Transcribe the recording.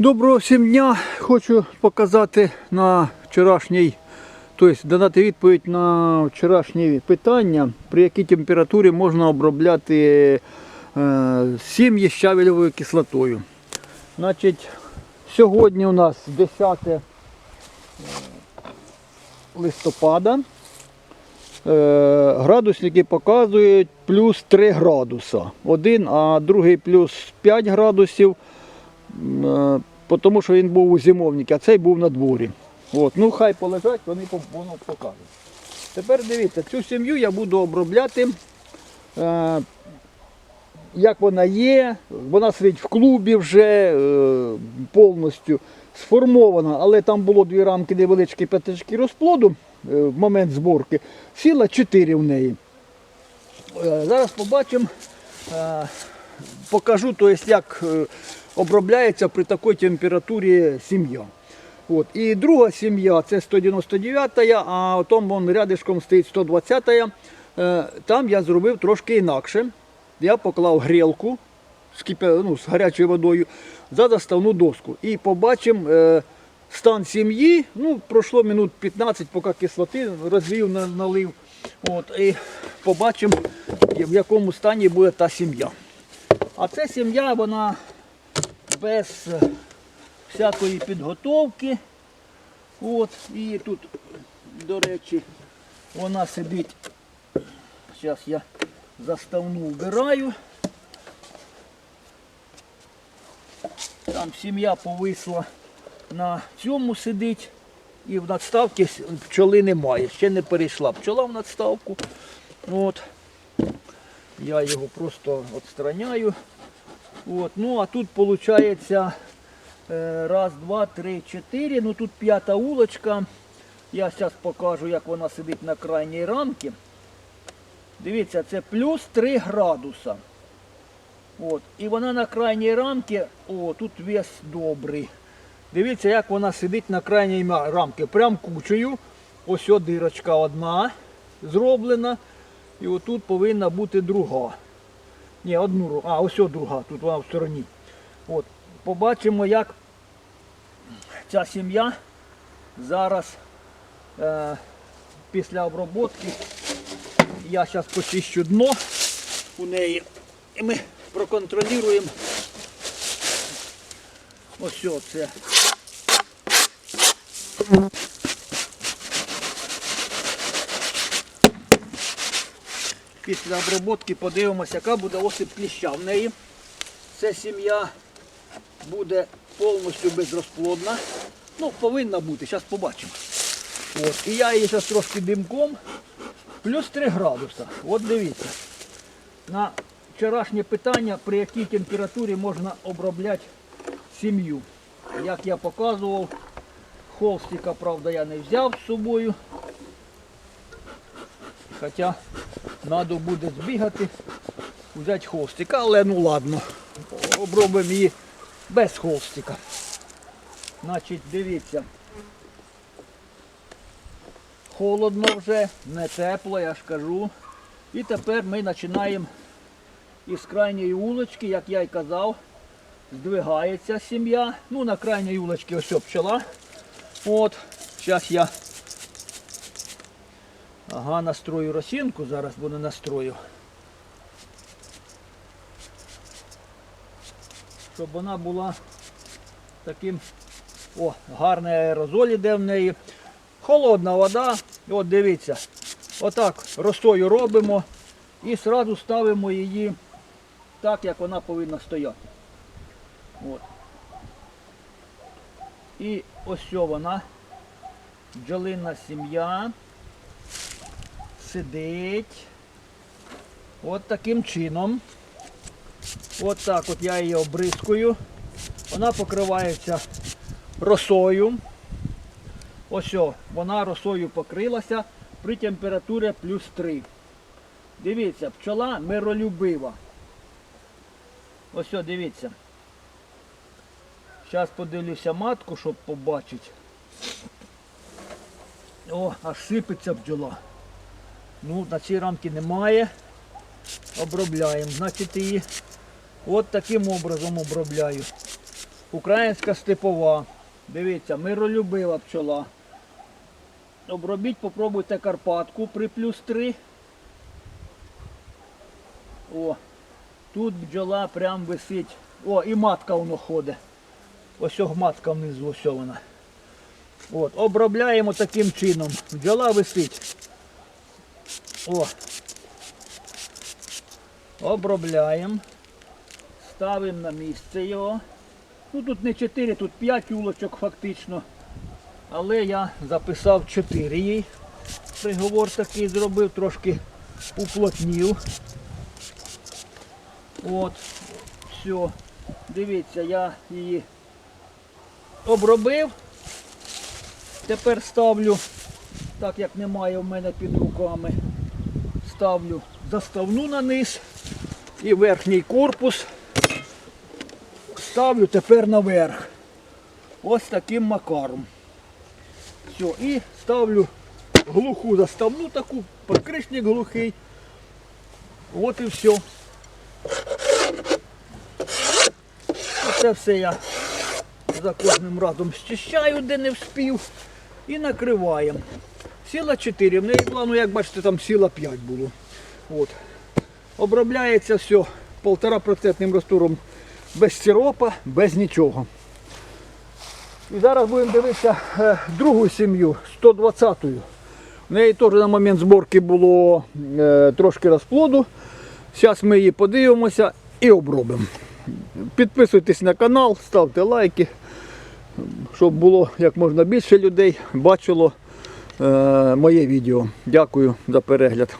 Доброго всім дня. Хочу показати на вчорашній, тобто дати відповідь на вчорашні питання, при якій температурі можна обробляти е, сім'ї щавельовою кислотою. Значить, сьогодні у нас 10 е, листопада. Е, Градусники показують плюс 3 градуса. Один, а другий плюс 5 градусів. Тому що він був у зимовнику, а цей був на дворі. От, ну хай полежать, вони воно покажуть. Тепер дивіться, цю сім'ю я буду обробляти, е, як вона є. Вона сидить в клубі вже е, повністю сформована, але там було дві рамки невеличкі п'ятички розплоду е, в момент зборки. Сіла чотири в неї. Е, зараз побачимо, е, покажу, то есть, як е, обробляється при такій температурі сім'я. От. І друга сім'я це 199, а там вон рядишком стоїть 120. Е, Там я зробив трошки інакше. Я поклав грілку з, ну, з гарячою водою за заставну доску. І побачимо е, стан сім'ї. Ну, пройшло минут 15, поки кислоти розвів, налив. От, і побачимо, в якому стані буде та сім'я. А ця сім'я, вона без е, всякої підготовки. От, і тут, до речі, вона сидить. Зараз я заставну вбираю. Там сім'я повисла на цьому сидить. І в надставці пчоли немає. Ще не перейшла пчола в надставку. От. Я його просто відстраняю. От. Ну а тут виходить раз, два, три, чотири. Ну тут п'ята улочка. Я зараз покажу, як вона сидить на крайній рамці. Дивіться, це плюс 3 градуса. От. І вона на крайній рамці, о, тут вес добрий. Дивіться, як вона сидить на крайній рамці. Прям кучею. Ось дирочка одна зроблена. І отут повинна бути друга. Ні, одну ру- А, ось друга, тут вона в стороні. От. Побачимо, як ця сім'я зараз е, після обробки. Я зараз почищу дно у неї. І ми проконтролюємо. Ось це. Після обробки подивимося, яка буде осип кліща в неї. Ця сім'я буде повністю безрозплодна. Ну, повинна бути, зараз побачимо. От. І я її зараз трошки димком. Плюс 3 градуса. От дивіться. На вчорашнє питання, при якій температурі можна обробляти сім'ю. Як я показував, холстика, правда, я не взяв з собою. Хоча треба буде збігати, взяти холстика, але ну ладно, обробимо її без холстика. Значить, дивіться. Холодно вже, не тепло, я ж кажу. І тепер ми починаємо із крайньої вулочки, як я й казав, здвигається сім'я. Ну, на крайній вулочці ось пчела. От, зараз я ага, настрою росінку, зараз буде настрою. Щоб вона була таким, о, гарний аерозоль іде в неї. Холодна вода, от дивіться, отак росою робимо і одразу ставимо її так, як вона повинна стояти. От. І ось вона, бджолинна сім'я, сидить. От таким чином. От так от я її обрискую. Вона покривається росою. Ось о, вона росою покрилася при температурі плюс 3. Дивіться, пчола миролюбива. Ось о, дивіться. Зараз подивлюся матку, щоб побачити. О, аж сипеться бджола. Ну, на цій рамки немає. Обробляємо. Значить її от таким образом обробляю. Українська степова. Дивіться, миролюбива пчола. Обробіть, попробуйте Карпатку при плюс 3. О, тут бджола прям висить. О, і матка воно ходить. Ось матка внизу, ось вона. От, обробляємо таким чином. Бджола висить. О. Обробляємо. Ставимо на місце його. Ну тут не 4, тут 5 улочок фактично. Але я записав 4 їй. Приговор такий зробив, трошки уплотнів. От, все. Дивіться, я її обробив. Тепер ставлю, так як немає в мене під руками, ставлю заставну на низ і верхній корпус ставлю тепер наверх. Ось таким макаром. Все, і ставлю глуху заставну таку, покришник глухий. От і все. Оце все я за кожним разом щищаю, де не вспів, і накриваємо. Сіла 4, в неї була, ну як бачите, там сіла 5 було. От. Обробляється все 1,5% раствором без сиропа, без нічого. І зараз будемо дивитися е, другу сім'ю, 120-ю. В неї теж на момент зборки було е, трошки розплоду. Зараз ми її подивимося і обробимо. Підписуйтесь на канал, ставте лайки, щоб було як можна більше людей бачило моє відео. Дякую за перегляд.